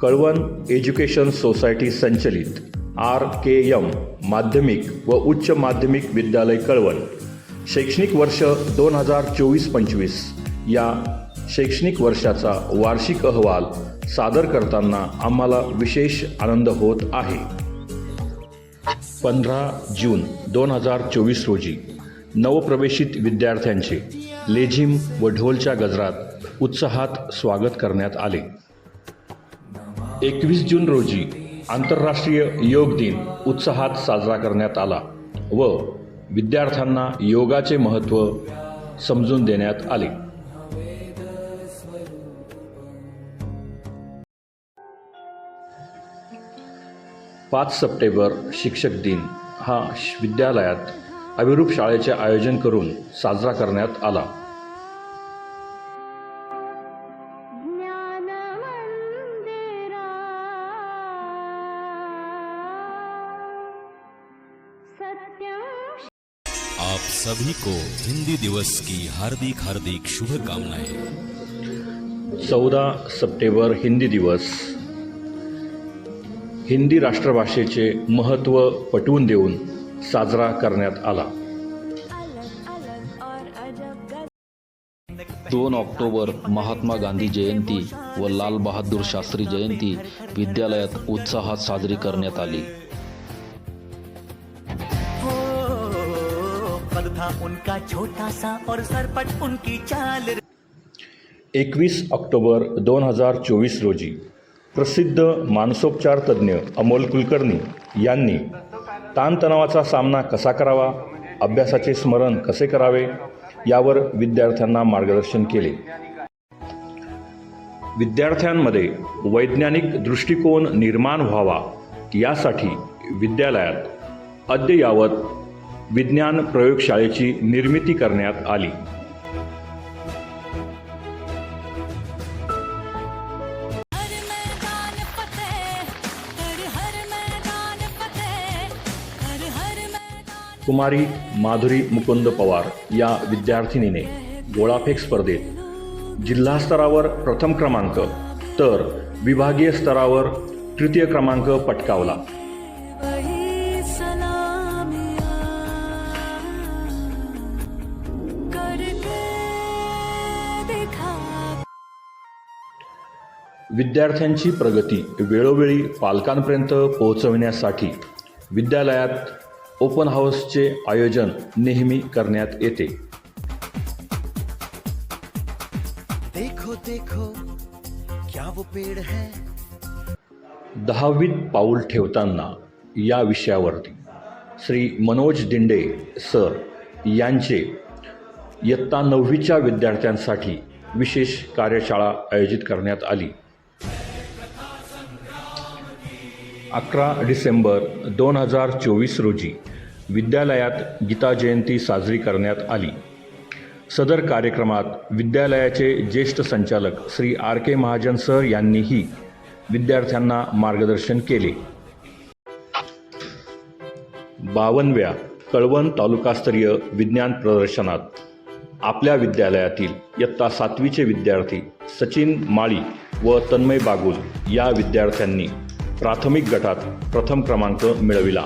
Kalwan education society संचलित. R K M माध्यमिक व उच्च माध्यमिक विद्यालय कळवण. शैक्षणिक वर्ष दोन हजार चोवीस पंचवीस. या शैक्षणिक वर्षाचा वार्षिक अहवाल सादर करताना आम्हाला विशेष आनंद होत आहे. पंधरा जून दोन हजार चोवीस रोजी नवप्रवेशित विद्यार्थ्यांचे लेझिम व ढोलच्या गजरात उत्साहात स्वागत करण्यात आले. एकवीस जून रोजी आंतरराष्ट्रीय योग दिन उत्साहात साजरा करण्यात आला व विद्यार्थ्यांना योगाचे महत्त्व समजून देण्यात आले. पाच सप्टेंबर शिक्षक दिन हा विद्यालयात अभिरूप शाळेचे आयोजन करून साजरा करण्यात आला. आप सभी को हिंदी दिवस की हार्दिक हार्दिक शुभकामनाएं। चौदा सप्टेंबर हिंदी दिवस। हिंदी राष्ट्रभाषेचे महत्त्व पटवून देऊन साजरा करण्यात आला. दोन ऑक्टोबर महात्मा गांधी जयंती व लाल बहादूर शास्त्री जयंती विद्यालयात उत्साहात साजरी करण्यात आली. था उनका छोटा सा और सरपट उनकी चाल एकवीस ऑक्टोबर दोन हजार चोवीस रोजी प्रसिद्ध मानसोपचार तज्ज्ञ अमोल कुलकर्णी यांनी ताणतणावाचा सामना कसा करावा अभ्यासाचे स्मरण कसे करावे यावर विद्यार्थ्यांना मार्गदर्शन केले. विद्यार्थ्यांमध्ये वैज्ञानिक दृष्टिकोन निर्माण व्हावा यासाठी विद्यालयात अद्ययावत विज्ञान प्रयोगशाळेची निर्मिती करण्यात आली. कुमारी माधुरी मुकुंद पवार या विद्यार्थिनीने गोळाफेक स्पर्धेत जिल्हा स्तरावर प्रथम क्रमांक तर विभागीय स्तरावर तृतीय क्रमांक पटकावला. विद्यार्थ्यांची प्रगती वेळोवेळी पालकांपर्यंत पोहोचविण्यासाठी विद्यालयात ओपन हाऊसचे आयोजन नेहमी करण्यात येते. देखो देखो क्या वो पेड़ है? दहावीत पाऊल ठेवताना या विषयावरती श्री मनोज दिंडे सर यांचे इयत्ता नववीच्या विद्यार्थ्यांसाठी विशेष कार्यशाळा आयोजित करण्यात आली. अकरा डिसेंबर दोन हजार चोवीस रोजी विद्यालयात गीता जयंती साजरी करण्यात आली. सदर कार्यक्रमात विद्यालयाचे ज्येष्ठ संचालक Shri R K Mahajan sir यांनीही विद्यार्थ्यांना मार्गदर्शन केले. बावनव्या कळवण तालुकास्तरीय विज्ञान प्रदर्शनात आपल्या विद्यालयातील इयत्ता सातवीचे विद्यार्थी सचिन माळी व तन्मय बागुल या विद्यार्थ्यांनी प्राथमिक गटात प्रथम क्रमांक मिळविला.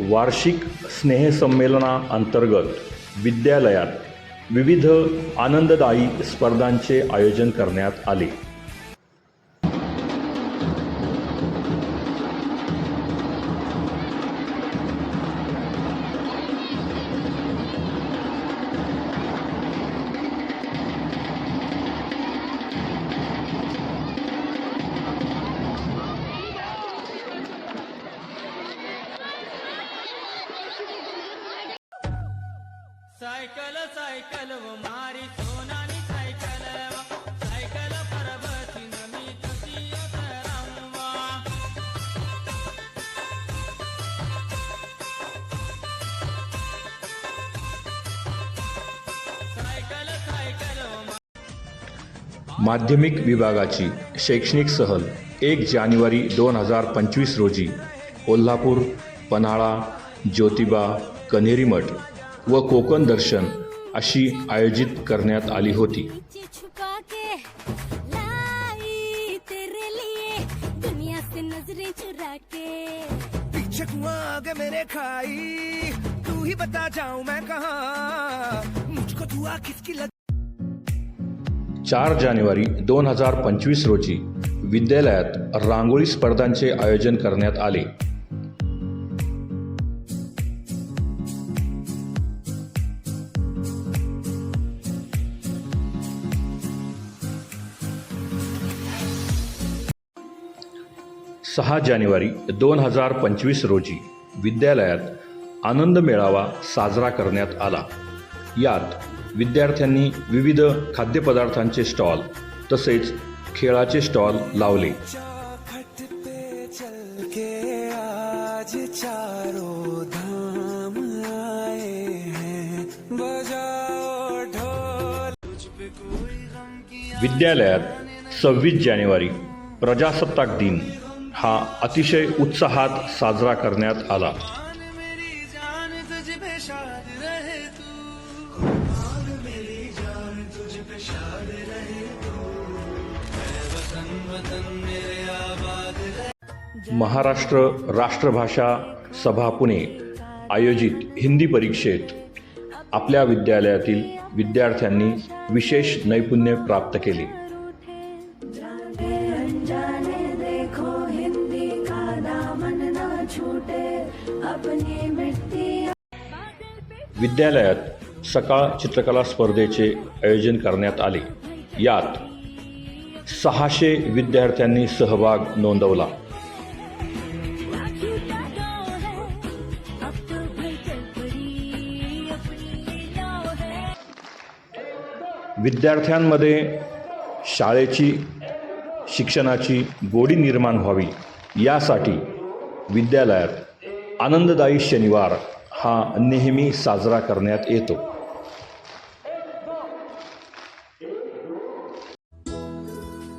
वार्षिक स्नेहसंमेलनाअंतर्गत विद्यालयात विविध आनंददायी स्पर्धांचे आयोजन करण्यात आले. सायकल सायकल व मारी सोनानी सायकल सायकल परबती नमी तुझी रंगवा सायकल सायकल माध्यमिक विभागाची शैक्षणिक सहल एक जानेवारी दोन हजार पंचवीस रोजी कोल्हापूर पन्हाळा ज्योतिबा कन्हेरीमठ व कोकण दर्शन अशी आयोजित करण्यात आली होती. ही चार जानेवारी दोन हजार पंचवीस रोजी विद्यालयात रांगोळी स्पर्धांचे आयोजन करण्यात आले. सहा जानेवारी दोन हजार पंचवीस रोजी विद्यालयात आनंद मेळावा साजरा करण्यात आला. यात विद्यार्थ्यांनी विविध खाद्यपदार्थांचे स्टॉल तसेच खेळाचे स्टॉल लावले. विद्यालयात सव्वीस जानेवारी प्रजासत्ताक दिन. हा अतिशय उत्साहात साजरा करण्यात आला. महाराष्ट्र राष्ट्रभाषा सभा पुणे आयोजित हिंदी परीक्षेत आपल्या विद्यालयातील विद्यार्थ्यांनी विशेष नैपुण्य प्राप्त केले. विद्यालयात सकाळ चित्रकला स्पर्धेचे आयोजन करण्यात आले. यात सहाशे विद्यार्थ्यांनी सहभाग नोंदवला. विद्यार्थ्यांमध्ये शाळेची शिक्षणाची गोडी निर्माण व्हावी यासाठी विद्यालयात आनंददायी शनिवार हा नेहमी साजरा करण्यात येतो.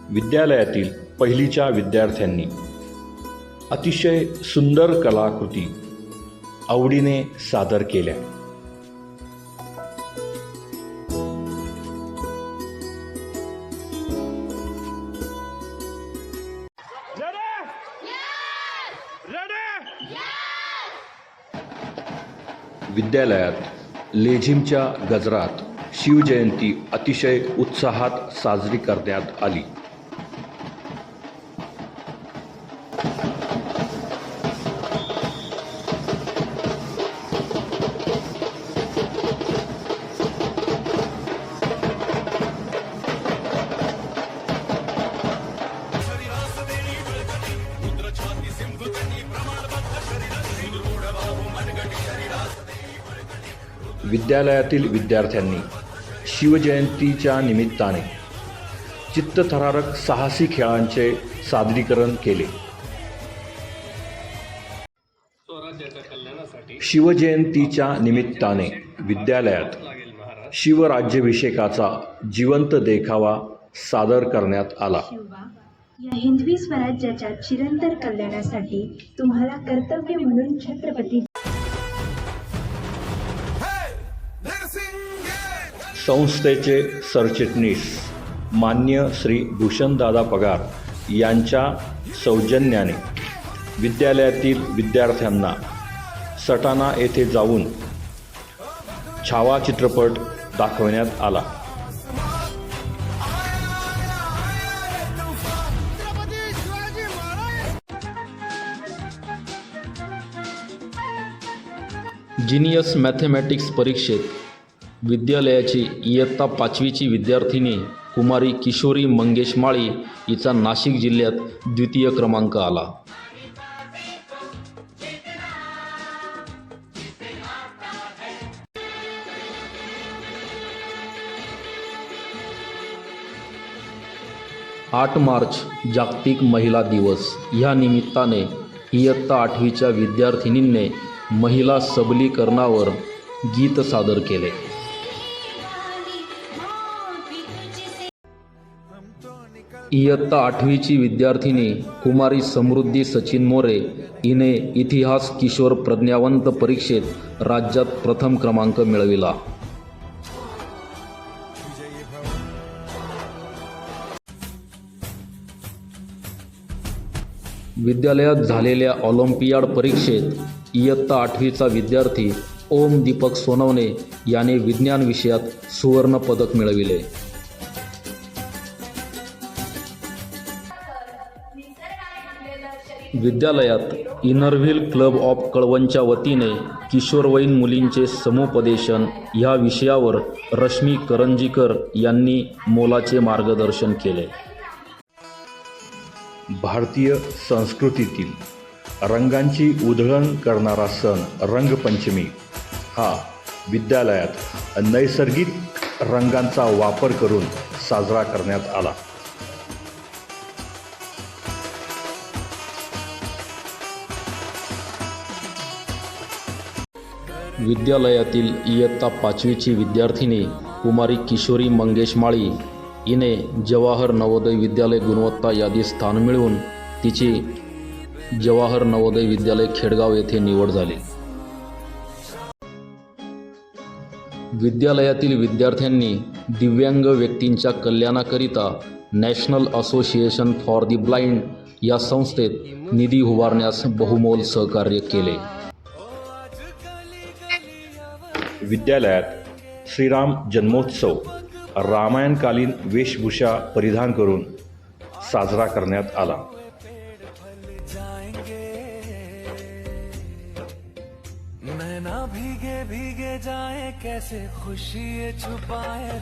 विद्यालयातील पहिलीच्या विद्यार्थ्यांनी अतिशय सुंदर कलाकृती आवडीने सादर केल्या. विद्यालयात लेझिमच्या गजरात शिवजयंती अतिशय उत्साहात साजरी करण्यात आली. विद्यालयातील विद्यार्थ्यांनी शिवजयंतीच्या निमित्ताने चित्तथरारक साहसी खेळांचे सादरीकरण केले. शिवजयंतीच्या निमित्ताने विद्यालयात शिवराज्याभिषेकाचा जिवंत देखावा सादर करण्यात आला. या हिंदवी स्वराज्याच्या चिरंतर कल्याणासाठी तुम्हाला कर्तव्य म्हणून छत्रपती संस्थेचे सरचिटणीस मान्य श्री भूषणदादा पगार यांच्या सौजन्याने विद्यालयातील विद्यार्थ्यांना सटाणा येथे जाऊन छावा चित्रपट दाखवण्यात आला. जिनियस मॅथेमॅटिक्स परीक्षेत विद्यालयाची इयत्ता पाचवीची विद्यार्थिनी कुमारी किशोरी मंगेश माळी हिचा नाशिक जिल्ह्यात द्वितीय क्रमांक आला. आठ मार्च जागतिक महिला दिवस. ह्या निमित्ताने इयत्ता आठवीच्या विद्यार्थिनींनी महिला सबलीकरणावर गीत सादर केले. इयत्ता आठवीची विद्यार्थिनी कुमारी समृद्धी सचिन मोरे हिने इतिहास किशोर प्रज्ञावंत परीक्षेत राज्यात प्रथम क्रमांक मिळविला. विद्यालयात झालेल्या ऑलिम्पियाड परीक्षेत इयत्ता आठवीचा विद्यार्थी ओम दीपक सोनवणे याने विज्ञान विषयात सुवर्ण पदक मिळविले. विद्यालयात इनरव्हील क्लब ऑफ कळवणच्या वतीने किशोरवयीन मुलींचे समुपदेशन. ह्या विषयावर रश्मी करंजीकर यांनी मोलाचे मार्गदर्शन केले. भारतीय संस्कृतीतील रंगांची उधळण करणारा सण रंगपंचमी हा विद्यालयात नैसर्गिक रंगांचा वापर करून साजरा करण्यात आला. विद्यालयातील इयत्ता पाचवीची विद्यार्थिनी कुमारी किशोरी मंगेश माळी. हिने जवाहर नवोदय विद्यालय गुणवत्ता यादीत स्थान मिळवून तिची जवाहर नवोदय विद्यालय खेडगाव येथे निवड झाली. विद्यालयातील विद्यार्थ्यांनी दिव्यांग व्यक्तींच्या कल्याणाकरिता national association for the blind या संस्थेत निधी उभारण्यास बहुमोल सहकार्य केले. विद्यालयात श्रीराम जन्मोत्सव रामायणकालीन वेशभूषा परिधान करून साजरा करण्यात आला. भीगे भीगे जाए कैसे खुशी छुपाए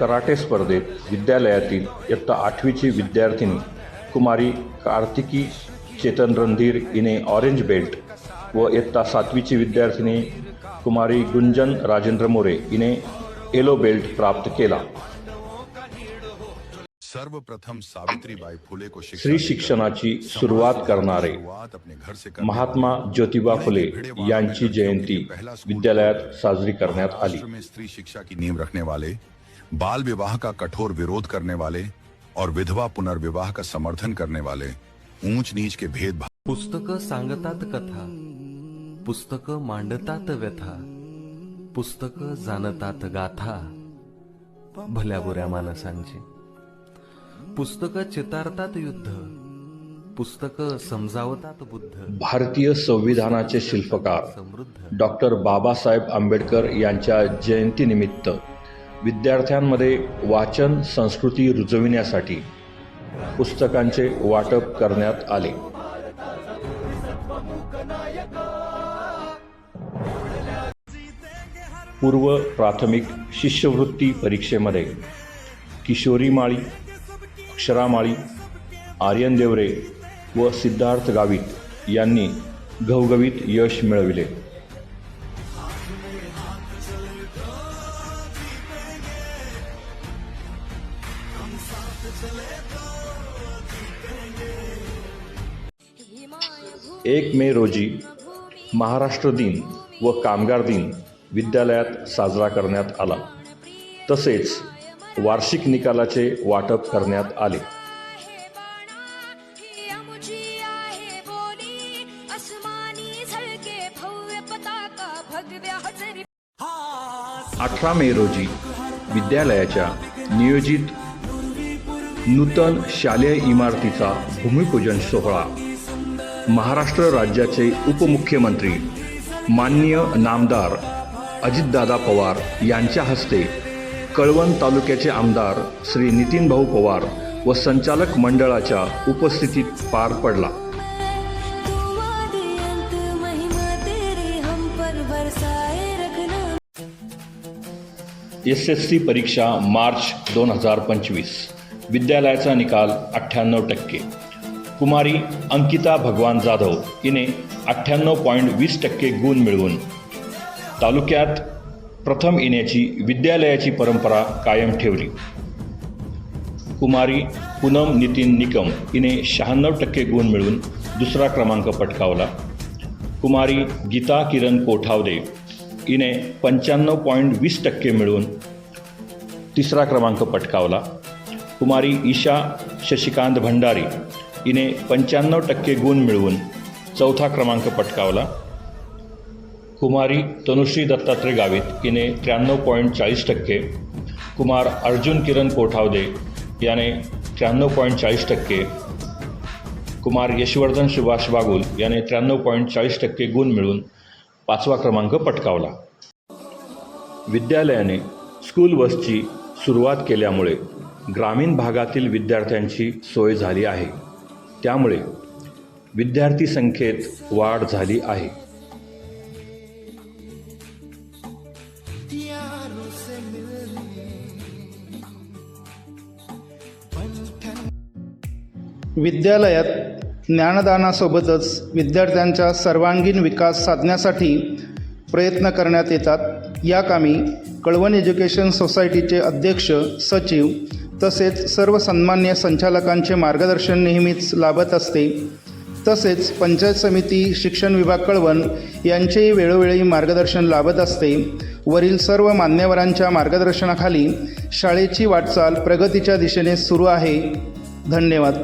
कराटे स्पर्धेत विद्यालयातील इयत्ता आठवीची विद्यार्थिनी कुमारी कार्तिकी चेतन रणधीर हिने ऑरेंज बेल्ट व इयत्ता सातवीची विद्यार्थिनी कुमारी गुंजन राजेंद्र मोरे हिने येलो बेल्ट प्राप्त केला. सर्वप्रथम सावित्रीबाई फुले को स्त्री शिक्षणाची सुरुवात करणारे महात्मा ज्योतिबा फुले यांची जयंती विद्यालयात साजरी करण्यात आली. में स्त्री शिक्षा की नींव रखने वाले बाल विवाह का कठोर विरोध करने वाले और विधवा पुनर्विवाह का समर्थन करने वाले ऊंच नीच के भेदभाव पुस्तक सांगतात कथा. पुस्तकं मांडतात व्यथा पुस्तकं जाणतात गाथा भल्या बुऱ्या माणसांची. पुस्तकं चितारतात युद्ध पुस्तकं समजावतात बुद्ध. भारतीय संविधानाचे शिल्पकार समृद्ध. डॉक्टर बाबासाहेब आंबेडकर यांच्या जयंतीनिमित्त विद्यार्थ्यांमध्ये वाचन संस्कृती रुजविण्यासाठी पुस्तकांचे वाटप करण्यात आले. पूर्व प्राथमिक शिष्यवृत्ती परीक्षेमध्ये किशोरी माळी अक्षरा माळी आर्यन देवरे व सिद्धार्थ गावित यांनी घवघवीत यश मिळविले. एक मे रोजी महाराष्ट्र दिन व कामगार दिन विद्यालयात साजरा करण्यात आला. तसेच वार्षिक निकालाचे वाटप करण्यात आले. अठरा मे रोजी विद्यालयाच्या नियोजित नूतन शालेय इमारतीचा भूमिपूजन सोहळा महाराष्ट्र राज्याचे उपमुख्यमंत्री माननीय नामदार अजितदादा पवार यांच्या हस्ते कळवण तालुक्याचे आमदार श्री नितीन भाऊ पवार व संचालक मंडळाच्या उपस्थितीत पार पडला. एस एस सी परीक्षा मार्च दोन हजार पंचवीस. विद्यालयाचा निकाल अठ्ठ्याण्णव टक्के. कुमारी अंकिता भगवान जाधव हिने अठ्ठ्याण्णव पॉईंट वीस टक्के गुण मिळवून तालुक्यात प्रथम येण्याची विद्यालयाची परंपरा कायम ठेवली. कुमारी पूनम नितीन निकम हिने शहाण्णव टक्के गुण मिळवून दुसरा क्रमांक पटकावला. कुमारी गीता किरण कोठावदे हिने पंच्याण्णव पॉईंट वीस टक्के मिळवून तिसरा क्रमांक पटकावला. कुमारी ईशा शशिकांत भंडारी हिने पंच्याण्णव टक्के गुण मिळवून चौथा क्रमांक पटकावला. कुमारी तनुश्री दत्तात्रय गावित हिने त्र्याण्णव पॉईंट चाळीस टक्के. कुमार अर्जुन किरण कोठावदे याने त्र्याण्णव पॉईंट चाळीस टक्के. कुमार यशवर्धन सुभाष बागुल याने त्र्याण्णव पॉईंट चाळीस टक्के गुण मिळून पाचवा क्रमांक पटकावला. विद्यालयाने स्कूल बसची सुरुवात केल्यामुळे ग्रामीण भागातील विद्यार्थ्यांची सोय झाली आहे. त्यामुळे विद्यार्थी संख्येत वाढ झाली आहे. विद्यालयात ज्ञानदानासोबतच विद्यार्थ्यांचा सर्वांगीण विकास साधण्यासाठी प्रयत्न करण्यात येतात. या कामी कळवण एज्युकेशन सोसायटीचे अध्यक्ष सचिव तसेच सर्व सन्मान्य संचालकांचे मार्गदर्शन नेहमीच लाभत असते. तसेच पंचायत समिती शिक्षण विभाग कळवण यांचेही वेळोवेळी मार्गदर्शन लाभत असते. वरील सर्व मान्यवरांच्या मार्गदर्शनाखाली शाळेची वाटचाल प्रगतीच्या दिशेने सुरू आहे. धन्यवाद.